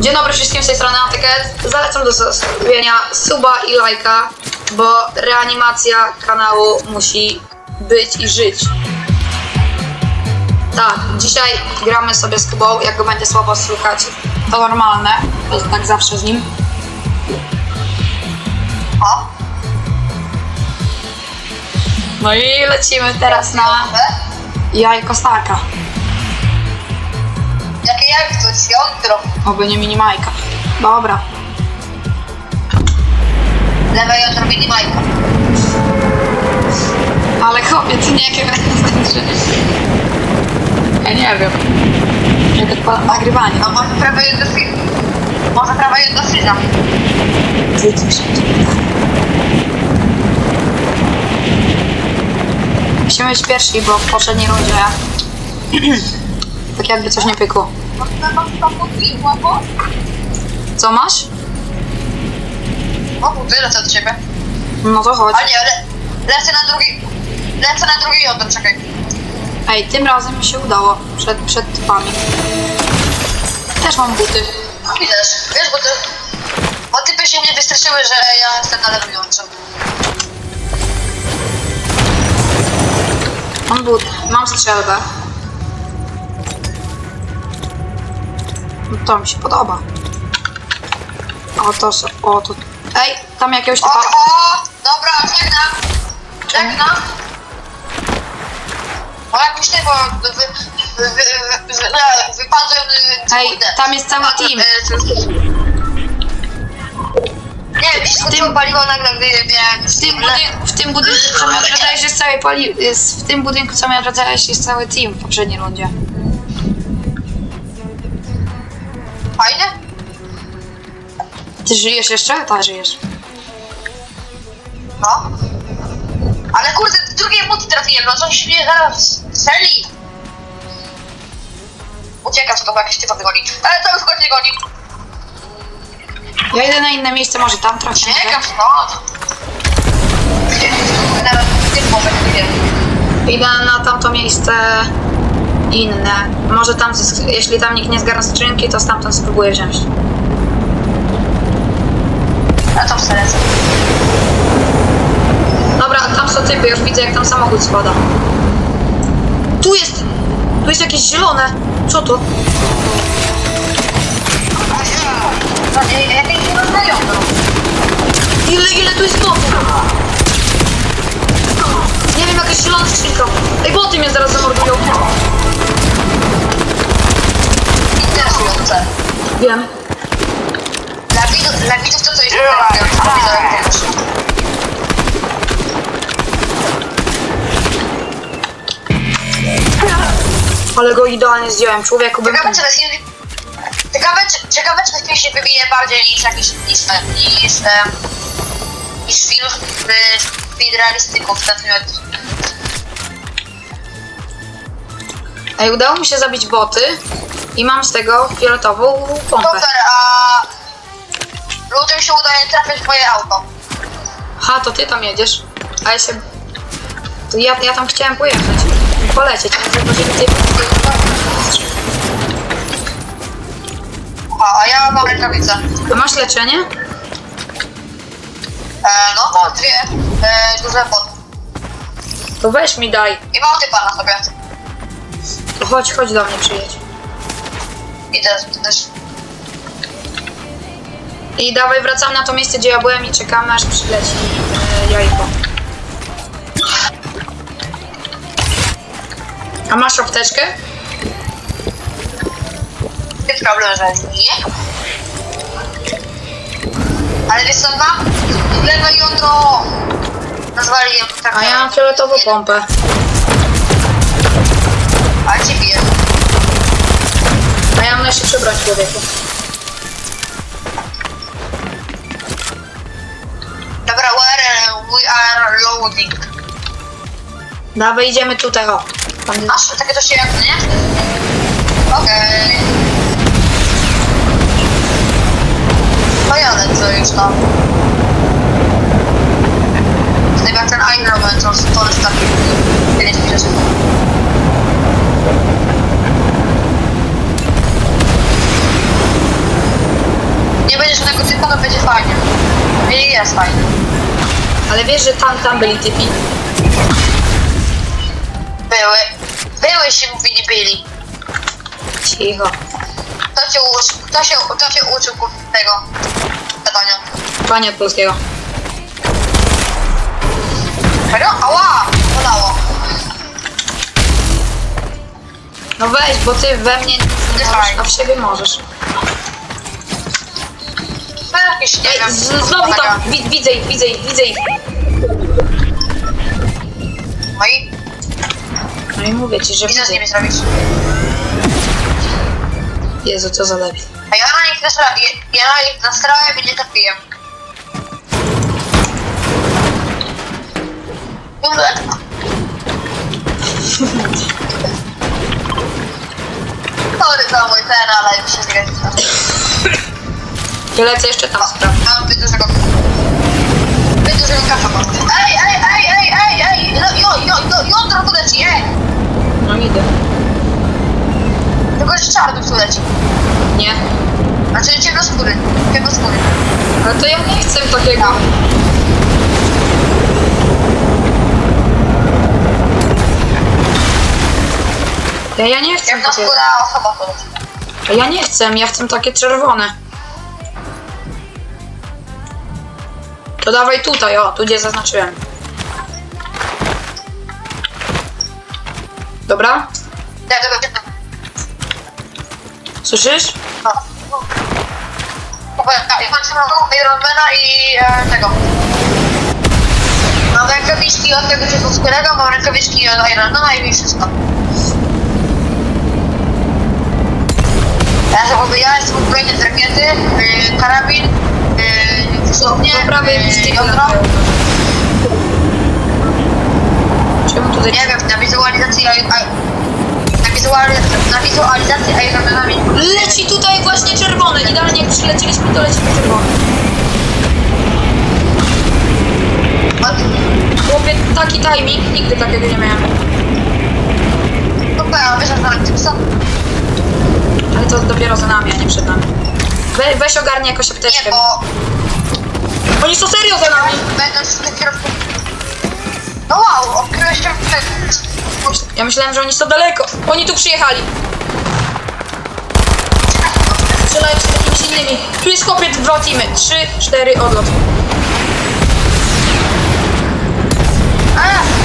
Dzień dobry wszystkim z tej strony Antyket. Zalecam do zostawienia suba i lajka, bo reanimacja kanału musi być i żyć. Tak, dzisiaj gramy sobie z Kubą, jak go będzie słabo słychać, to normalne, to tak zawsze z nim. O, No i lecimy teraz na jajko Starka, Jakie jak to jest jądro? oby nie minimajka. Dobra, Lewe jądro minimajka. ale ty nie jakie że... Ja nie wiem. Jak odpalam nagrywanie. No może prawe jądro syna. Może prawe jądro syna. Wycisz. Musimy być pierwsi, bo w poprzedniej rundzie tak jakby coś nie pykło. Co masz? Komputer, lecę od ciebie. No to chodź. A nie, le, lecę na drugi... Lecę na drugi jądro, czekaj. Ej, tym razem mi się udało przed, przed typami. Też mam buty. No widać, wiesz, bo ty... Bo typy się mnie wystraszyły, że ja jestem na lewym jądrze. Mam buty. Mam strzelbę. No to mi się podoba. O to, s- o to. Ej, tam jakiegoś O, typa. o, dobra, żegnam. Żegnam. O, jakiś ty, bo wy, wy, wy, wy, wy, wy, wypadłem... y, Ej, kurde. tam jest cały Wypadłem, team. y, Nie, mi się skończyło paliwo nagle, gdy miałem... W tym, budynku, w tym budynku, co mi odwracałeś, jest cały pali... jest, W tym budynku, co mi odwracałeś, jest cały team w poprzedniej rundzie. Ty żyjesz jeszcze? Tak, żyjesz. No. Ale kurde, drugiej buty trafiłem, no coś mnie zaraz strzeli. Uciekam skąd bo jakiś typa wygoni. Ale to już go nie goni. Ja idę na inne miejsce, może tam trafię. Stąd. Teraz nie może nie Idę na tamto miejsce inne. Może tam, jeśli tam nikt nie zgarnie skrzynki, to stamtąd spróbuję wziąć. A to w serce. Dobra, tam są typy, już widzę jak tam samochód spada. Tu jest! Tu jest jakieś zielone! Co to? Jakieś. Ile, ile tu jest botów? Nie wiem, jakaś zielona skrzynka. Ej, boty mnie zaraz zamordują. Wiem. Dla widzów, dla widzów to co jest. Ale go idealnie zdjąłem. Człowieku, bym... Ciekawe, czy ten film... Ciekawe, czy, ciekawe, czy film się wybije bardziej niż jakiś... niż... niż, em, niż film speedrealistyków, ten film... Ej, udało mi się zabić boty i mam z tego fioletową pompę. Super, a... Ludziom się udaje trafić w moje auto. Ha, to ty tam jedziesz. A ja się... To ja, ja tam chciałem pojechać. Polecieć. A, a ja mam rękawice. A masz leczenie? E, no, mam dwie e, duże pod. To weź mi daj. I mam typa na sobie. To chodź, chodź do mnie przyjedź. I teraz też... I dawaj, wracamy na to miejsce, gdzie ja byłem i czekamy, aż przyleci e, jajko. A masz apteczkę? Jest problem, że nie. Ale wiesz co mam? Lewe jądro! Nazwali ją tak. A ja mam fioletową pompę. A ci bije. A ja mam najszybszy broń człowieku. Dobra, where we are loading. Dawaj, idziemy tutaj, o. Tam, Masz takie coś jak, nie? Okej. No jadę co już tam. Chyba jak ten Iron Man, to, to jest taki... Kiedyś mi się będzie żadnego typa, to będzie fajnie. I jest fajnie. Ale wiesz, że tam, tam byli typi? Były. Były się mówili byli. Cicho. Kto cię uczył, kto się, kto się uczył tego gadania? Panie polskiego. Serio? Ała! Bolało. No weź, bo ty we mnie nic nie Dawaj. możesz, a w siebie możesz. Jakieś, nie wiem. znowu tam, wi, widzę ich, widzę ich, widzę ich. No i, No i mówię ci, że i co z widzę. nimi zrobić? Jezu, co za lepiej. A ja na nich nastra- ja, ja na nich nastrałem i nie trafiłem. Sorry za mój ten, ale już się zgadza. Ja lecę jeszcze tam spraw. Mam zbyt dużego zbyt dużego kafa mam. Ej, ej, ej, ej, ej, ej! No, jo, jo, jo, jądro tu leci, ej! No idę. Tylko, że czarny tu leci. Nie. Znaczy ciemnoskóry. Ciemnoskóry. Ale to ja nie chcę takiego. Ja, ja nie chcę takiego. Ciemnoskóra osoba leci. Ja nie chcę, ja chcę takie czerwone. To dawaj tutaj, o, tu gdzie zaznaczyłem. Dobra? Ja tego nie Słyszysz? No. Powiem, ja mam samego Ironmana i e, tego. Mam rękawiczki od tego skórego, mam rękawiczki od Ironmana i mi wszystko. Ja, sobie, ja jestem uzbrojony z rakiety, y, karabin, prawej y, jakieś jądro. latają. Czemu tutaj... Nie wiem, na wizualizacji, a, a, na, wizualizacji na wizualizacji Ironmana mi Leci tutaj właśnie czerwone. Idealnie jak przylecieliśmy, to leci czerwone. Chłopie, taki timing, nigdy takiego nie miałem. Super, a wiesz, że tym są? Ale to dopiero za nami, a nie przed nami. We, weź ogarnij jakoś Nie, apteczkę. bo Oni są serio za nami! w tych kierunku... No wow, odkryłeś się Ja myślałem, że oni są daleko. Oni tu przyjechali. Strzelają się takimiś innymi. Tu jest chłopiec, dwa teamy. Trzy, cztery, odlot. E!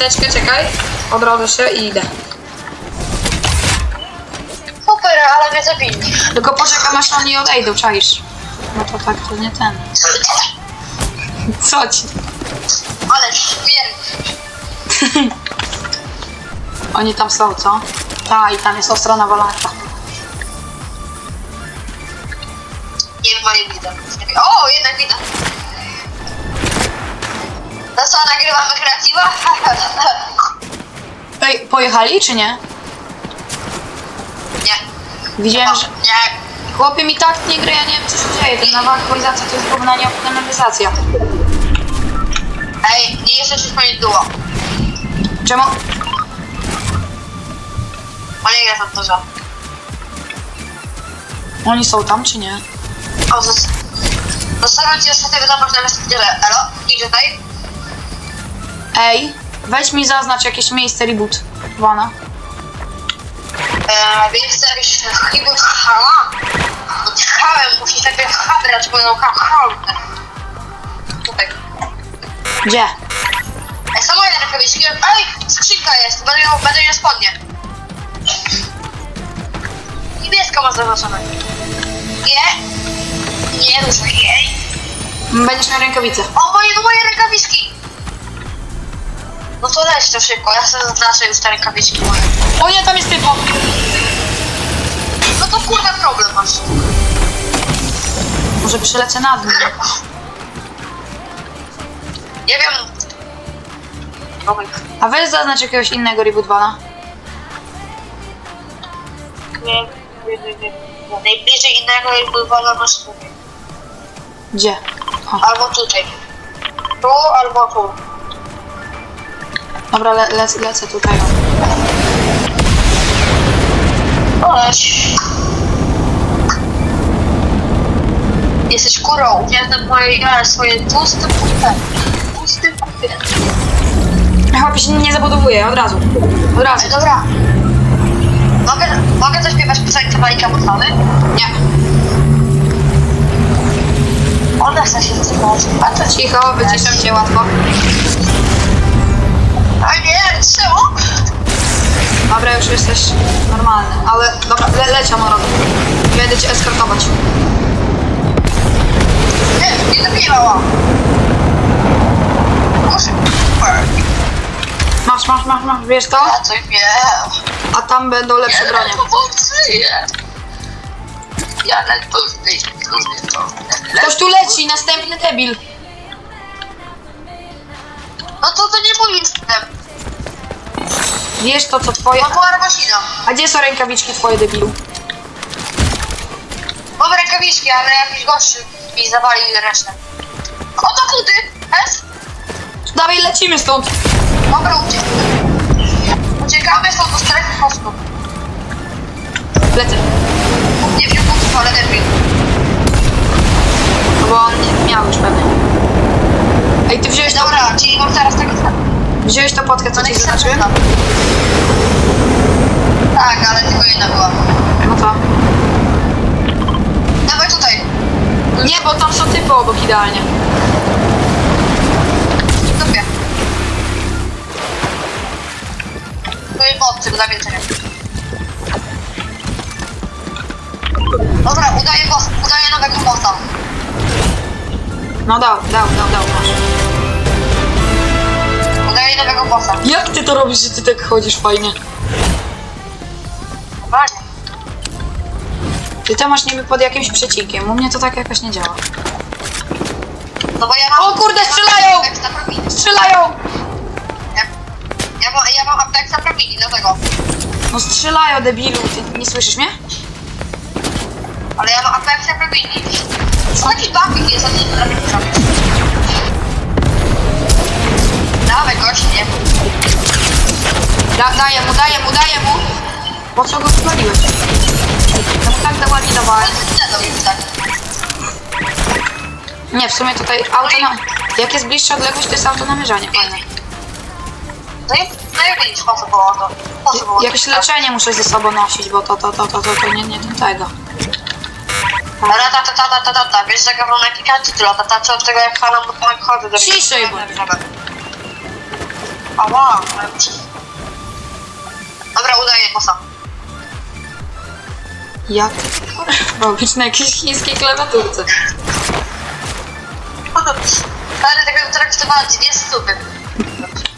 Apteczkę, czekaj. Odrodzę się i idę. Super, ale mnie zabili. Tylko poczekam aż oni odejdą, czaisz. No to tak, to nie ten. Co ci? Ale śmierć. Oni tam są, co? Ta, i tam jest ostra nawalanka. Nie wiem, nie widzę. O, jednak widzę. To co, nagrywamy kreatywa? Ej, pojechali czy nie? Nie. Widziałem, że... Nie. Chłopie mi tak nie gra, ja nie wiem co się dzieje. Ta nowa aktualizacja to jest gówna nieoptymalizacja. Ej, nie jeszcze się duo. Czemu? O nie gra tam dużo. Oni są tam czy nie? O, zos... Zostawiam ci ostatniego wiadomość na Messengerze. Elo, idź tutaj. Ej, weź mi zaznacz jakieś miejsce reboot. Wana. Eee, więc jakiś hała. Odchałem, musisz najpierw habrać, bo no. Tutaj. Gdzie? Ej, są moje rękawiczki. Ej, skrzynka jest, będę miał, będę miał spodnie. Niebieska ma zaznaczone. Nie. Nie ruszaj jej. Będziesz miał rękawice. O, moje, moje rękawiczki. No to leć to szybko, ja sobie zaznaczę już te rękawiczki moje. O nie, tam jest typo. No to kurde problem masz. Może przelecę nad nim. Nie wiem. A weź zaznacz jakiegoś innego reboot Wana. nie, nie, nie, nie. Najbliżej innego i wywala na skórę. Gdzie? O, Albo tutaj. Tu, albo tu. Dobra, le, lec, lecę tutaj. Chodź. Jesteś kurą. Znam moje, ja swoje tłuste kupy. Tłuste kupy. Chłopie się nie zabudowuje, od razu. Od razu. Dobra. Mogę, mogę zaśpiewać piosenkę Majka Montany? Nie. Ona chce się zaśpiewać. A to ci... Cicho, wyciszam cię łatwo. A nie, czemu? Dobra, już jesteś normalny, ale dobra, le, leciał Moron. Będę cię eskortować. Nie, nie zabijała. Muszę... Masz, masz, masz, masz, wiesz to? Ja coś wiem. A tam będą lepsze bronie. Ja ledwo z tej strony to... Ktoś tu leci, następny debil. System. Wiesz to, co twoje... To była maszyna. A gdzie są rękawiczki twoje, debilu? Mam rękawiczki, ale jakiś gościu mi zawalił resztę. O to kuty! S? Dawaj, lecimy stąd. Dobra, uciek. Uciekamy stąd do strefy mostu. Lecę. Nie wziął punktów, ale debil. No bo on nie miał już pewnie. Ej, ty wziąłeś Dobra, czyli mam teraz tego wziąłeś to podkę, co ci zaznaczyłem? Tak, ale tylko jedna była. No to. Dawaj tutaj. Nie, bo tam są typy obok idealnie. Dupie. Tu jest bot, tylko zawiedzenie. Dobra, udaję udaję nowego bossa. No dał, dał, dał, dał, masz. Nowego bossa. Jak ty to robisz, że ty tak chodzisz fajnie? Normalnie. Ty to masz niby pod jakimś przecinkiem, u mnie to tak jakoś nie działa. No bo ja mam... O kurde, strzelają! Ja mam Strzelają! Ja, ja, mam, ja mam Apexa Pro Mini, dlatego. No strzelają, debilu, ty nie słyszysz mnie? Ale ja mam Apexa Pro Mini. Co taki bambik jest, a nie. Dawaj goście. Da, daję mu, daję mu, daję mu! Po co go spaliłeś? No tak za ładnie dawałem. Tak. Nie, w sumie tutaj auto na... Jak jest bliższa odległość, to jest auto namierzanie, fajne. No i, no widzisz, po co było to? Po co było to? Jakieś leczenie muszę ze sobą nosić, bo to, to, to, to, to, to nie, nie do tego. Ta, ta, ta, ta, ta, ta, ta, wiesz, jaka była najpierw tytuł, ta, ta, co od tego jak Hanna tak chodzę do Ciszej bądź. Ała, ale muszę... Dobra, udaję bossa. Jak robić na jakiejś chińskiej klawiaturce? Stary, tego traktowała dwie stówy.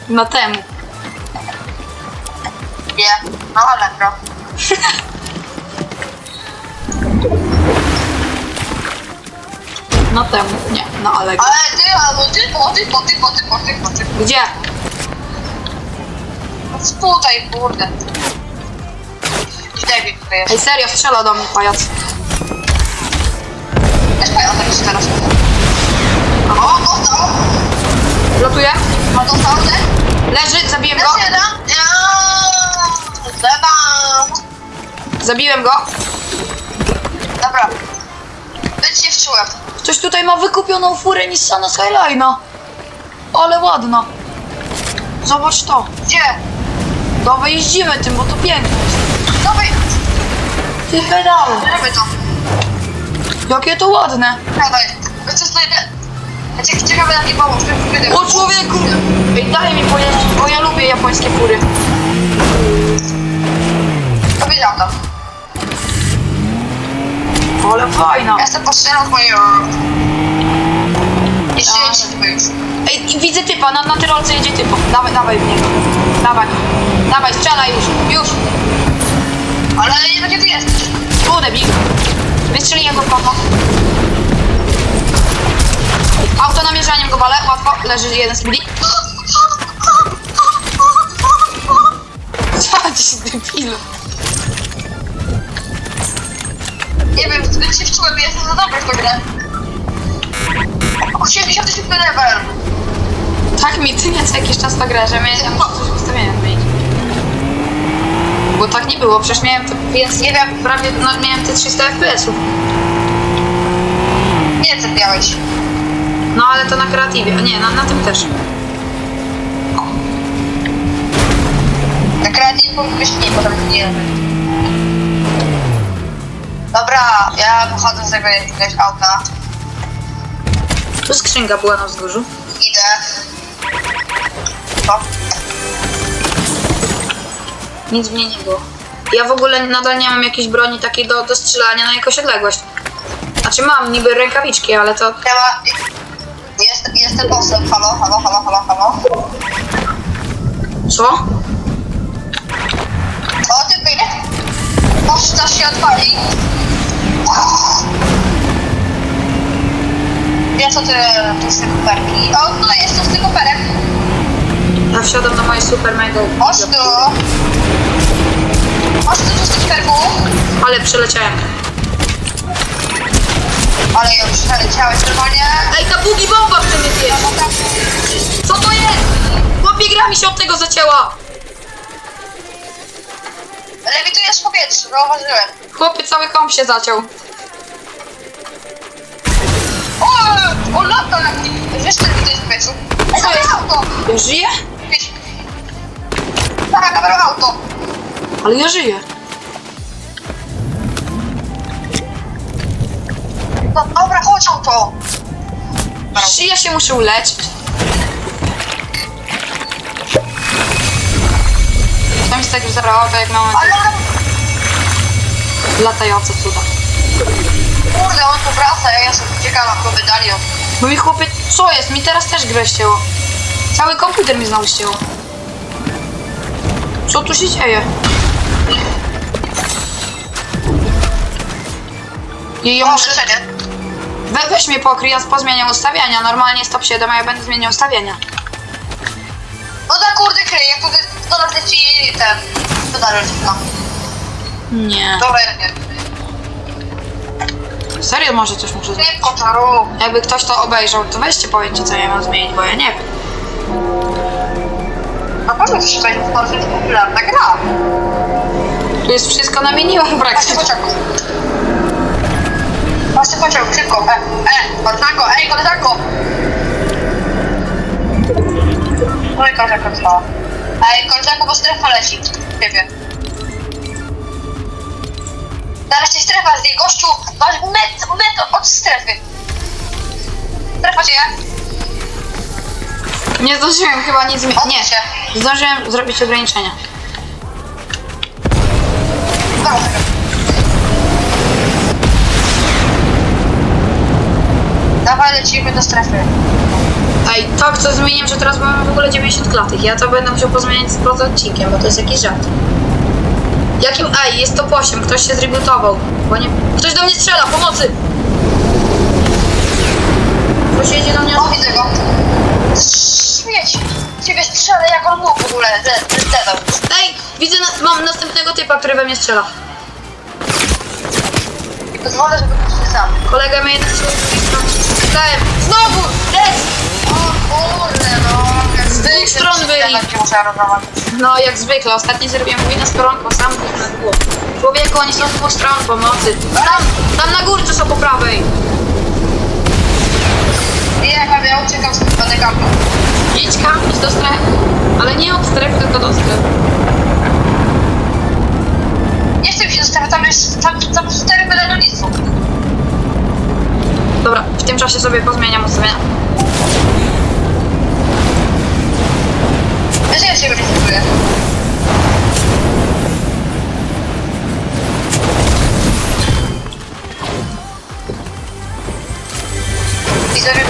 Na temu. Nie, no ale bro. Na temu. Nie, na Alego. Ale ty, albo ty, po, ty, po, ty, po, ty, po, ty, po, ty. Gdzie? Tutaj, kurde. Debil tutaj jest. Ej, serio, strzela do mnie pajac. Moja tak się teraz. O, dostał! Lotuje? A dostał ten? Leży, zabiłem go. Jest jeden? Ja, Zeba! Zabiłem go. Dobra. Być się wczułem. Ktoś tutaj ma wykupioną furę Nissana Skyline'a. Ale ładna. Zobacz to. Gdzie? Dawaj jeździmy tym, bo to piękne jest. Dawaj, Ty pedały. robimy to. Jakie to ładne. Dawaj. Znajdę? Ja cię ciekawe na mnie pomóc, żeby O człowieku! Ej, daj mi pojeździć, bo ja lubię japońskie fury. Powiedział to. Ale fajna. Ja jestem postrzelał moje... Jeszcze jedź już. Ej, widzę typa, na, na tyrolce jedzie typo. Dawaj, dawaj w niego. Dawaj. Dawaj, strzelaj już. Już. Ale nie wiem gdzie ty jesteś. Tu, debil. Wystrzeliłem go w kocho. Auto namierzaniem go wale, łatwo. Leży jeden z. Co dziś debilu? Nie wiem, zbyt się wczułem, jestem za dobry w tą grę. 87 level. Tak mi ty co jakiś czas to gra, że miałem coś ustawienia. Bo tak nie było, przecież miałem te, więc Nie wiem, prawie no, miałem te 300 FPS-ów. nie co miałeś. No ale to na kreatywie, a nie, na, na tym też. Na kreatywie powinniś nie, potem nie. Dobra, ja pochodzę z tego jakiegoś auta. Tu skrzynka była na wzgórzu. Idę. O, Nic w niej nie było. Ja w ogóle nadal nie mam jakiejś broni takiej do, do strzelania na jakąś odległość. Znaczy mam niby rękawiczki, ale to... ja ma... Jest, jestem bossem, halo, halo, halo, halo, halo. Co? O, ty pyk. Poczta się odpali. Ja co ty tu z kuperki? O, no jest tu z tych kuperek. Ja wsiadam na moje super mega... Chodź tu. Chodź tu, tu z tych perków. Ale przeleciałem. Ale już przeleciałeś normalnie. Ej, ta bugi bomba chce mnie zjeść! Co to jest? Chłopie, gra mi się od tego zacięła! Lewitujesz w powietrzu, zauważyłem. Chłopie, cały komp się zaciął. O, o lata na mnie. Wiesz, co lewitujesz w powietrzu? Ej, jest? auto. Ja żyję? Tak, kamerą auto. Ale ja żyję. No dobra, chodź auto. Czy ja się muszę uleczyć? To mi tego zabrało, to jak mamy Ale latające cuda. kurde, on tu wraca, ja jestem ciekawa, kto medalion. Bo mi chłopie, co jest? Mi teraz też grę ścięło. Cały komputer mi znowu ścięło. Co tu się dzieje? I ja O, muszę... wyszedł. We, weź mnie pokryj, ja pozmieniam ustawiania. Normalnie jest top 7, a ja będę zmieniał ustawienia. No tak kurde kryj, jak to, to na ci ten... To dalej no. Nie. Dobra. Serio może coś muszę czaru. Jakby ktoś to obejrzał, to weźcie powiedzcie co ja mam zmienić, bo ja nie wiem. Pewno coś tutaj to jest popularna gra. Tu jest wszystko na miniłach Patrzcie praktycznie. pociąg. Patrzcie pociąg, szybko. E, e, koleżanko, ej, koleżanko. No i koleżanko trwała. Ej, koleżanko, bo strefa leci. Ciebie. Zaraz cię strefa zje, gościu. Masz metr, metr od strefy. Strefa cię. Nie zdążyłem chyba nic zmienić. Odsuń się. Zdążyłem zrobić ograniczenia. Dawaj, lecimy do strefy. Ej, tak co zmieniłem, że teraz mamy w ogóle 90 klatek. Ja to będę musiał pozmieniać z poza odcinkiem, bo to jest jakiś żart. Jakim... Ej, jest top 8, ktoś się zrebootował. Bo nie... Ktoś do mnie strzela, pomocy! Ktoś jedzie do mnie... O, widzę go. Śmieć. Strzelę jak on mógł w ogóle. Zdedał. Ej, widzę, na... mam następnego typa, który we mnie strzela. Pozwolę, żeby puszczę sam. Kolega mnie jednak się Dałem. Znowu! Jest! O kurde, no. Jak zwykle. stron byli. No, jak zwykle, ostatnio zrobiłem wojnę z koronką, sam na głowę. Człowieku, oni są z dwóch stron pomocy. Tam, tam na górce są po prawej. I jak ja miał, uciekam z tego kampu. Idź kam, idź do strefy. Ale nie od strefy, tylko do strefy. Nie chcę się zostawiać, tam jest tam, tam cztery medalionistów. Dobra, w tym czasie sobie pozmieniam ustawienia. Wiesz, ja się rejestruję. I sobie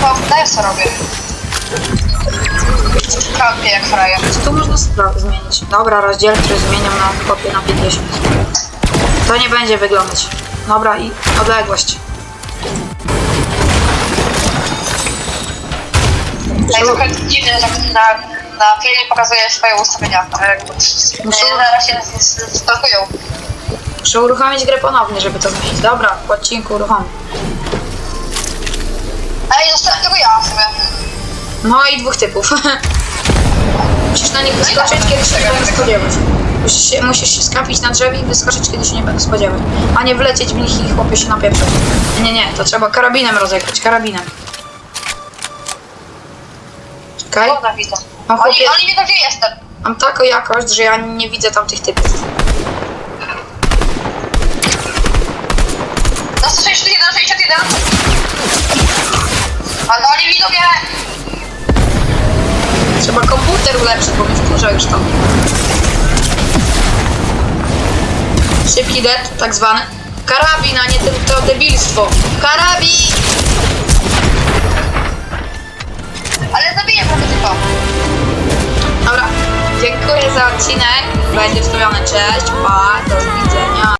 co robię. Kampię jak frajer. Tu można spra- zmienić? Dobra, rozdzielczy zmieniam na kopie na 50. To nie będzie wyglądać. Dobra, i odległość. Ej, trochę dziwne, że tak na na filmie pokazuje swoje ustawienia. które jakby- Muszę- zaraz się stalkują. Muszę uruchomić grę ponownie, żeby to zmienić. Dobra, po odcinku uruchomię. Ej, zostałem tylko ja sobie. No i dwóch typów. Musisz na nich wyskoczyć, kiedy się nie będą spodziewać. Musisz się, musisz się skapić na drzewie i wyskoczyć, kiedy się nie będą spodziewać. A nie wlecieć w nich i chłopie się napieprzeć. Nie, nie, to trzeba karabinem rozegrać, karabinem. Czekaj, Dobra, widzę. Oni, chłopie- oni wiedzą, gdzie jestem. mam taką jakość, że ja nie widzę tam tych typów. Na 161, 61. Ale oni widzą mnie. Trzeba komputer ulepszyć, bo mi wkurza już to. Szybki dead, tak zwany. Karabin, a nie to, to debilstwo. Karabin! Ale zabiję prawie tylko. Dobra, dziękuję za odcinek. Będzie wstawiony. Cześć, pa, do